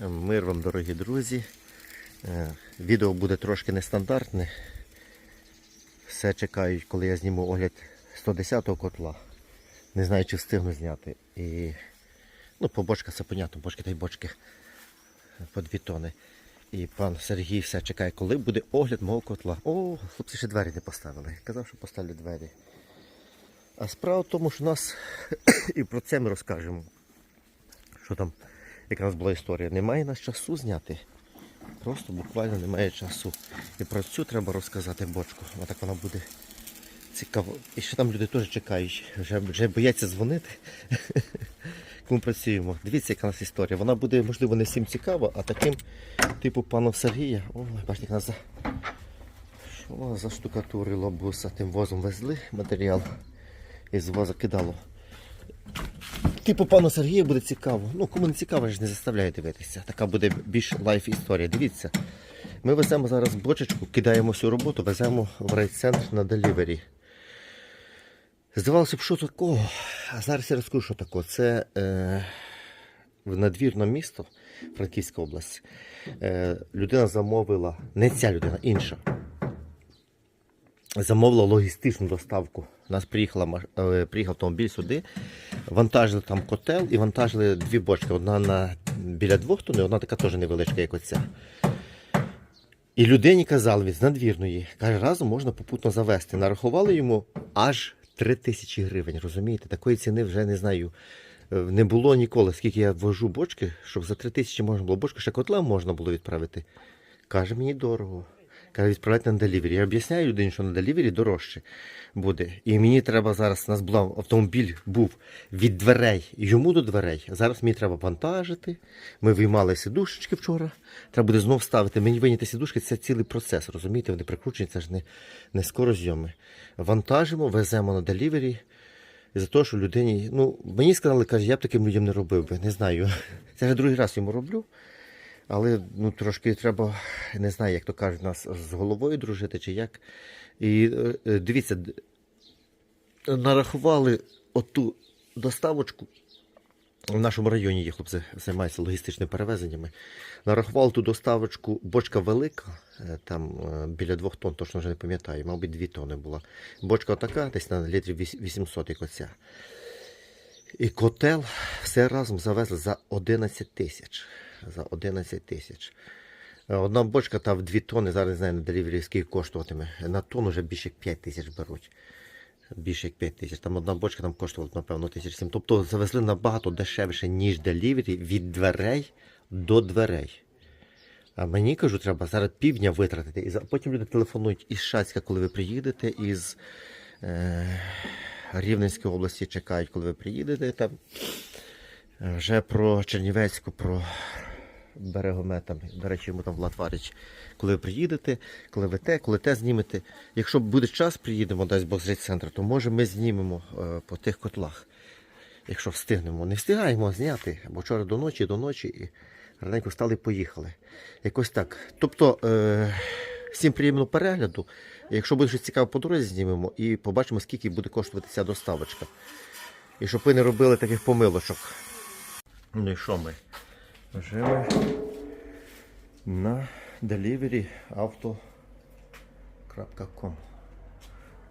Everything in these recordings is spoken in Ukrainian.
Мир вам, дорогі друзі. Е, Відео буде трошки нестандартне. Все чекають, коли я зніму огляд 110-го котла. Не знаю, чи встигну зняти. І, ну, по бочка це понятно, бочки та й бочки по дві тони. І пан Сергій все чекає, коли буде огляд мого котла. О, хлопці ще двері не поставили. Казав, що поставлю двері. А справа в тому, що нас і про це ми розкажемо. Що там, нас була історія. Немає нас часу зняти. Просто буквально немає часу. І про цю треба розказати бочку. Отак вона буде цікаво. І ще там люди теж чекають, вже, вже бояться дзвонити. Кому працюємо. Дивіться, яка у нас історія. Вона буде, можливо, не всім цікава, а таким, типу пану Сергія. Ой, бачите, як нас за... Що за штукатурило буса? Тим возом везли матеріал. Із воза кидало. Типу пану Сергію буде цікаво. Ну, кому не цікаво, ж не заставляє дивитися. Така буде більш лайф історія. Дивіться. Ми веземо зараз бочечку, кидаємо всю роботу, веземо в райцентр на делівері. Здавалося б, що такого? А зараз я розкажу, що такого. Це е, в надвірне місто, Франківська область. Е, людина замовила, не ця людина, інша. Замовила логістичну доставку. У нас приїхала, е, приїхав автомобіль сюди, вантажили там котел і вантажили дві бочки. Одна на біля двох тонн, одна така теж невеличка, як оця. І людині казали від надвірної, каже, разом можна попутно завести. Нарахували йому аж 3 тисячі гривень. Розумієте, такої ціни вже не знаю. е, Не було ніколи, скільки я ввожу бочки, щоб за 3 тисячі можна було бочку, ще котла можна було відправити. Каже, мені дорого. Каже, відправляйте на делівері. Я об'ясняю людині, що на делівері дорожче буде. І мені треба зараз, у нас була автомобіль був від дверей йому до дверей. Зараз мені треба вантажити. Ми виймали сідушечки вчора. Треба буде знов ставити. Мені виняти сідушки це цілий процес. Розумієте, вони прикручені, це ж не, не скорозйоми. Вантажимо, веземо на делівері. За те, що людині, ну, мені сказали, каже, я б таким людям не робив би. Не знаю. Це вже другий раз йому роблю. Але ну, трошки треба, не знаю, як то кажуть, нас з головою дружити чи як. І е, е, дивіться, нарахували оту доставочку. В нашому районі є хлопці займаються логістичними перевезеннями. Нарахували ту доставочку, бочка велика, е, там біля двох тонн, точно вже не пам'ятаю, мабуть, дві тонни була. Бочка така, десь на літрів 800, як оця. І котел все разом завезли за 11 тисяч. За 11 тисяч. Е, Одна бочка та в 2 тонни, зараз не знаю на делівері скільки коштуватиме. На тонну вже більше як 5 тисяч беруть. Більше як 5 тисяч. Там одна бочка там коштувала, напевно, тисяч 7. Тобто завезли набагато дешевше, ніж делівері від дверей до дверей. А мені кажу, треба зараз півдня витратити. І потім люди телефонують із Шацька, коли ви приїдете, із е, Рівненської області чекають, коли ви приїдете. Там. Е, Вже про Чернівецьку, про берегомет, там, до речі, йому там Влад Варич. Коли ви приїдете, коли ви те, коли те знімете. Якщо буде час, приїдемо, дасть Бог з центру, то може ми знімемо е, по тих котлах. Якщо встигнемо. Не встигаємо зняти, бо вчора до ночі, до ночі і раненько встали і поїхали. Якось так. Тобто, е, всім приємного перегляду. Якщо буде щось цікаве по дорозі, знімемо і побачимо, скільки буде коштувати ця доставочка. І щоб ви не робили таких помилочок. Ну і що ми? Вже ми на delivery auto.com.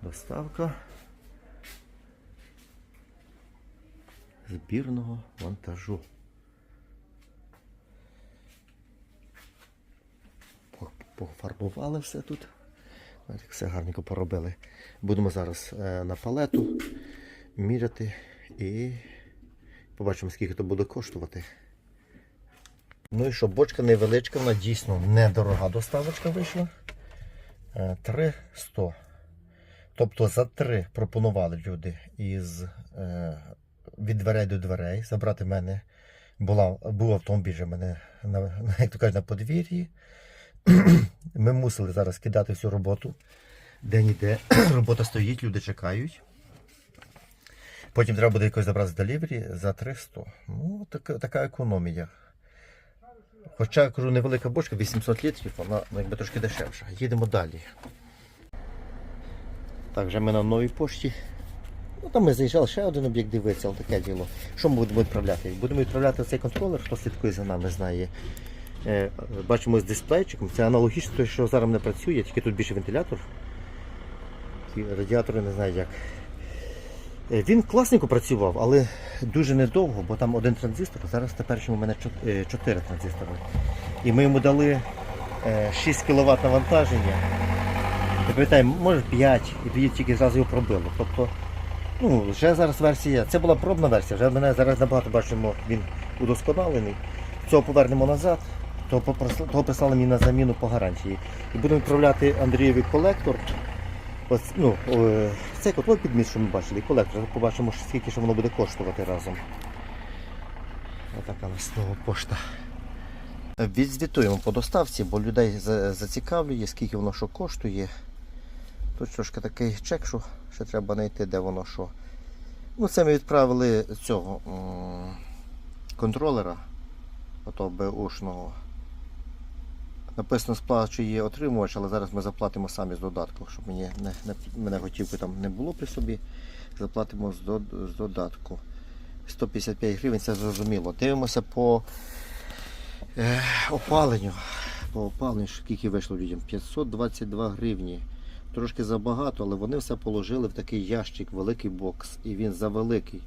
Доставка збірного вантажу. Пофарбували все тут. Все гарненько поробили. Будемо зараз е, на палету міряти і побачимо, скільки то буде коштувати. Ну і що, бочка невеличка, вона дійсно недорога доставочка вийшла. Е, 300. Тобто за 3 пропонували люди із е, від дверей до дверей забрати мене. Була, був автомобіль в мене на, як то кажуть, на подвір'ї. Ми мусили зараз кидати всю роботу. Де-ніде робота стоїть, люди чекають. Потім треба буде якось забрати з делівері за 300. Ну, така, така економія. Хоча кажу, невелика бочка, 800 літрів, вона ну, якби трошки дешевша. Їдемо далі. Так, вже ми на новій пошті. Ну там ми заїжджали ще один об'єкт дивитися, але таке діло. Що ми будемо відправляти? Будемо відправляти цей контролер, хто слідкує за нами, знає. Е, Бачимо з дисплейчиком. Це аналогічно те, що зараз не працює, тільки тут більше вентилятор. Радіатори не знаю як. Е, Він класненько працював, але дуже недовго, бо там один транзистор, зараз тепер у мене 4 транзистори. І ми йому дали е, 6 кВт навантаження. Я пам'ятаю, може 5, і тоді тільки зразу його пробило. Тобто, ну, вже зараз версія, це була пробна версія, вже мене зараз набагато бачимо, він удосконалений. Цього повернемо назад, того, того прислали мені на заміну по гарантії. І будемо відправляти Андрієві колектор. Ось, ну, е, цей котло підміст, що ми бачили, колектор. Побачимо, скільки що воно буде коштувати разом. Отака нас знову пошта. Відзвітуємо по доставці, бо людей зацікавлює, скільки воно що коштує. Тут трошки такий чек, що ще треба знайти, де воно що. Ну, це ми відправили цього контролера, ото БУшного. Написано сплачує отримувач, але зараз ми заплатимо самі з додатку, щоб мені не, не, мене готівки там не було при собі. Заплатимо з, дод, з додатку. 155 гривень, це зрозуміло. Дивимося по е, опаленню. По опаленню, скільки вийшло людям? 522 гривні. Трошки забагато, але вони все положили в такий ящик, великий бокс, і він завеликий.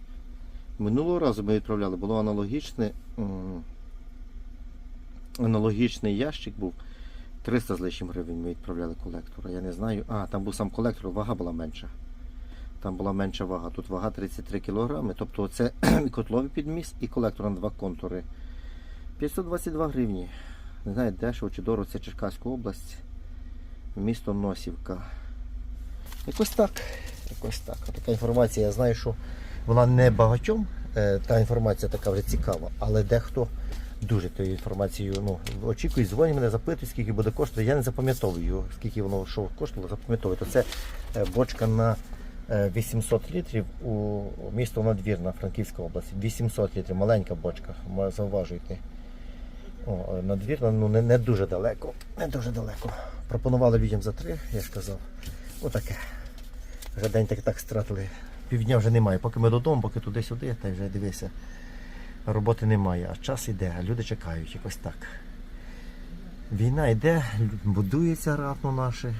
Минулого разу ми відправляли, було аналогічне. Аналогічний ящик був. 300 з лишнім гривень ми відправляли колектора. Я не знаю. А, там був сам колектор, вага була менша. Там була менша вага. Тут вага 33 кг. Тобто це котловий підміс, і колектор на два контури. 522 гривні. Не знаю, дешево чи дорого, це Черкаська область. Місто Носівка. Якось так. Якось так. Така інформація, я знаю, що вона не багатьом. е, Та інформація така вже цікава, але дехто дуже тою інформацією ну, очікує, дзвонять мене, запитують, скільки буде коштувати. Я не запам'ятовую, скільки воно що коштувало, запам'ятовую. То це е, бочка на е, 800 літрів у місто Надвірна, Франківська область. 800 літрів, маленька бочка, зауважуйте. О, е, надвірна, ну не, не дуже далеко. Не дуже далеко. Пропонували людям за три, я ж казав. Отаке. Вже день так так стратили. Півдня вже немає. Поки ми додому, поки туди-сюди, та вже дивися. Роботи немає, а час іде, а люди чекають якось так. Війна йде, будується ратно наше.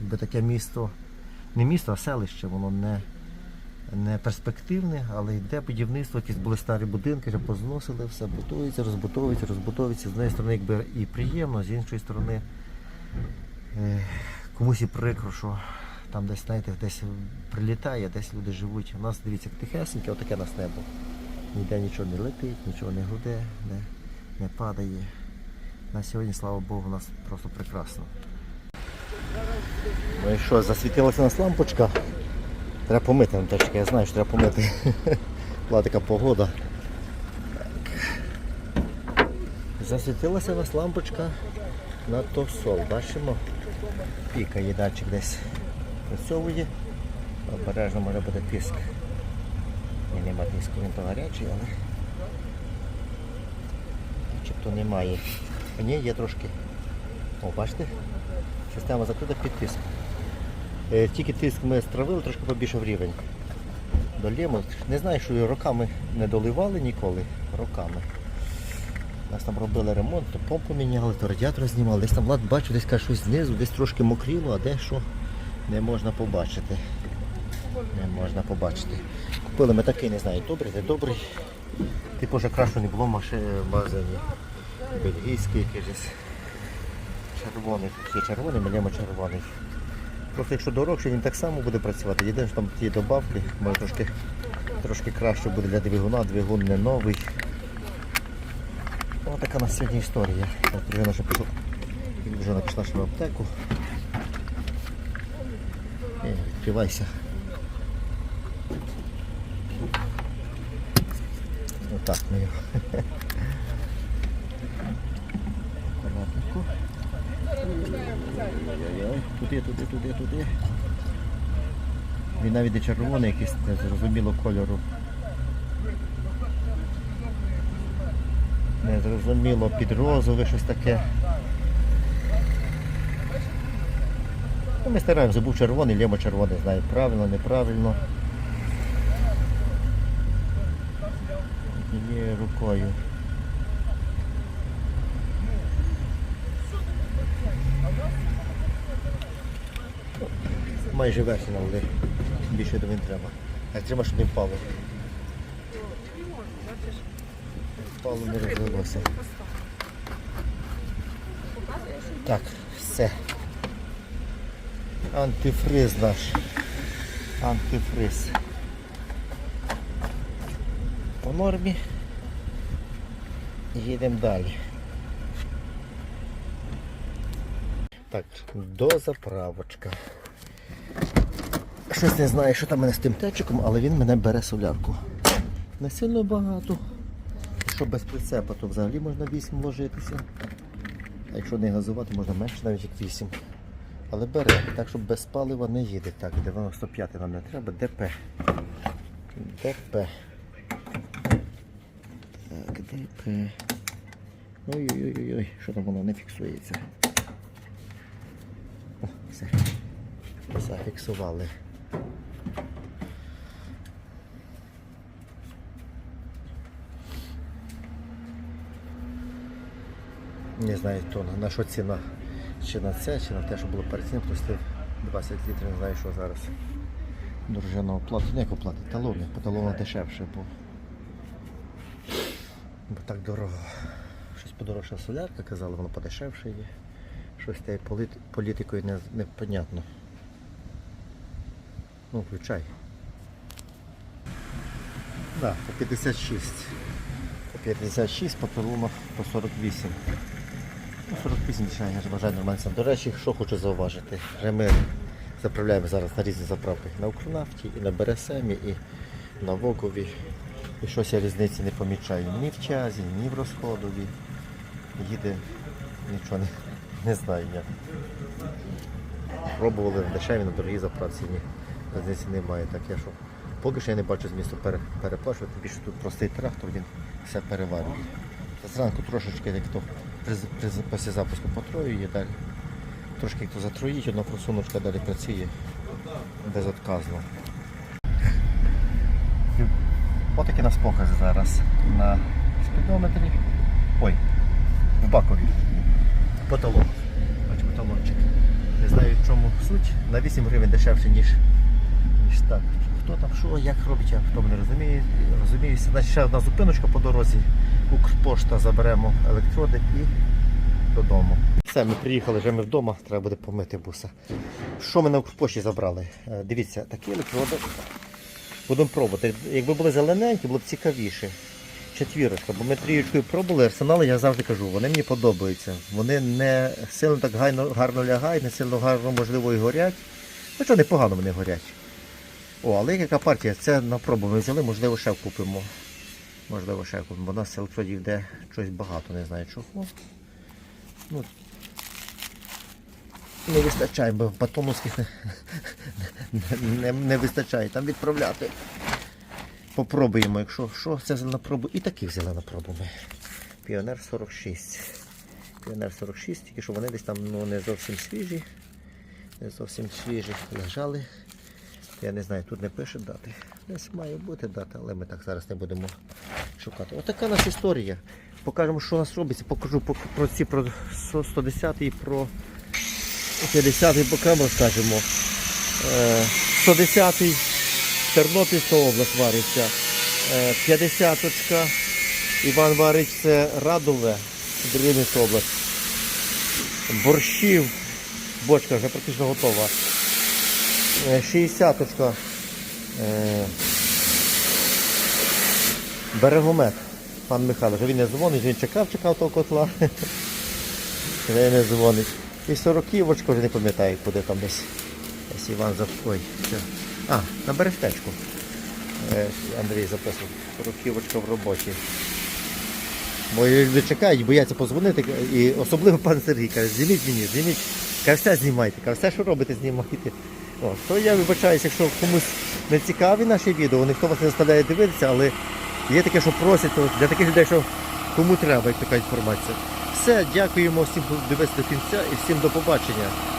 Якби таке місто. Не місто, а селище, воно не, не перспективне, але йде будівництво, якісь були старі будинки, вже позносили, все будується, розбудовується, розбудовується. З однієї сторони, якби і приємно, з іншої сторони, е, комусь і прикро, що там десь, знаєте, десь прилітає, десь люди живуть. У нас, дивіться, тихесеньке, отаке нас небо. Ніде нічого не летить, нічого не гуде, не, не падає. На сьогодні, слава Богу, у нас просто прекрасно. Ну і що, засвітилася у нас лампочка. Треба помити Антошка, я знаю, що треба помити. Була така погода. Так. Засвітилася у нас лампочка на товсол. Бачимо, пікає датчик десь працьовує. Обережно може бути тиск. Нема тиску, він то гарячий, але начебто немає. Ні, є трошки. О, бачите? Система закрита під тиск. Е, Тільки тиск ми стравили, трошки побільшав рівень. Долємо. Не знаю, що роками не доливали ніколи. Роками. Нас там робили ремонт, то помпу міняли, то радіатор знімали. Десь там лад бачу, десь каже, щось знизу, десь трошки мокріло, а де що не можна побачити. Не можна побачити. Купили ми такий, не знаю, добрий, не добрий. Типу вже краще не було маши- Бельгійський якийсь. Червоний. Є червоний, маємо червоний. Просто якщо дорогше, він так само буде працювати. Єдине, що там ті добавки, може трошки, трошки краще буде для двигуна, двигун не новий. Ось така на сьогодні історія. Дружина вже пішла, дружина пішла ще в аптеку. Е, Відкривайся. Отак ми його. Акуратненько. Ой-ой-ой, туди, туди, туди, туди. Він навіть і червоний якийсь незрозуміло кольору. Незрозуміло під розове щось таке. Ну, ми стараємося, був червоний, лємо червоний, знаю, правильно, неправильно. Рукою. Майже верхня, але більше до він треба. А треба, щоб не впало. Впало не розлилося. Так, все. Антифриз наш. Антифриз. По нормі. Їдемо далі. Так, дозаправочка. Щось не знаю, що там мене з тим течиком, але він мене бере солярку. Не сильно багато. Якщо без прицепа, то взагалі можна 8 вложитися. А якщо не газувати, можна менше навіть як 8. Але бере, так щоб без палива не їде. Так, 95 нам не треба, ДП. ДП. Так, Ой-ой-ой, що там воно не фіксується. О, все. Зафіксували. Не знаю, то на, що ціна. Чи на це, чи на те, що було перед цим, пустив 20 літрів, не знаю, що зараз. Дружина оплатить, не як оплатить, талони, по талону дешевше, бо, бо так дорого. Щось подорожча солярка, казали, воно подешевше є. Щось тією політикою не, непонятно. Ну, включай. Да, по 56. По 56, по талонах по 48. Ну, 48 дешевше, я ж бажаю нормально. До речі, що хочу зауважити. Ми заправляємо зараз на різні заправки. На Укрнафті, і на Бересемі, і на Вогові. І щось я різниці не помічаю ні в чазі, ні в розходові. Їде нічого не, не знаю як. Пробували на дешеві, на дорогі заправці. Різниці немає. Так я що. Поки що я не бачу змісту пере, переплачувати, більше тут простий трактор, він все переварює. Зранку трошечки, як то після запуску потроює далі. Трошки як то затроїть, одна просуночка далі працює безотказно. Отакі нас покази зараз на спідометрі. Ой, в Бакові. Потолок. Бачу, потолочок. Не знаю в чому суть. На 8 гривень дешевше, ніж, ніж так. Хто там що, як робить, а хто не розуміє, розуміється. Значить, ще одна зупиночка по дорозі. Укрпошта заберемо електроди і додому. Все, ми приїхали, вже ми вдома, треба буде помити буса. Що ми на Укрпошті забрали? Е, Дивіться, такі електроди. Будемо пробувати. Якби були зелененькі, було б цікавіше. Четвірочка, бо ми трієчкою пробували, арсенали, я завжди кажу, вони мені подобаються. Вони не сильно так гарно, гарно лягають, не сильно гарно, можливо, і горять. Ну що, непогано вони горять. О, але яка партія, це на пробу ми взяли, можливо, ще купимо. Можливо, ще купимо, бо у нас електродів йде щось багато, не знаю чого. Ну, не вистачає, бо батоновських не, не, не, вистачає там відправляти. Попробуємо, якщо що, це взяли на пробу. І таких взяли на пробу ми. Піонер 46. Піонер 46, тільки що вони десь там ну, не зовсім свіжі. Не зовсім свіжі лежали. Я не знаю, тут не пише дати. Десь має бути дата, але ми так зараз не будемо шукати. Отака нас історія. Покажемо, що у нас робиться. Покажу про ці про 110 і про 50 окремо розкажемо. Е, 110 Тернопільська область вариться. Е, 50-очка. Іван варить це Радове, Рівненська область. Борщів. Бочка вже практично готова. Е, 60-очка. Е, Берегомет. Пан Михайло, він не дзвонить, він чекав, чекав того котла. Не дзвонить. І 40 очко вже не пам'ятаю, куди там десь. Десь Іван за. Ой, це. А, на берестечку. Е, Андрій записував. 40 очко в роботі. Бо люди чекають, бояться позвонити. І особливо пан Сергій каже, зніміть мені, зніміть. Каже, все знімайте, каже, все, що робите, знімайте. О, то я вибачаюся, якщо комусь не цікаві наші відео, ніхто вас не заставляє дивитися, але є таке, що просять, то для таких людей, що кому треба як така інформація. Все, дякуємо всім, хто дивився до кінця і всім до побачення.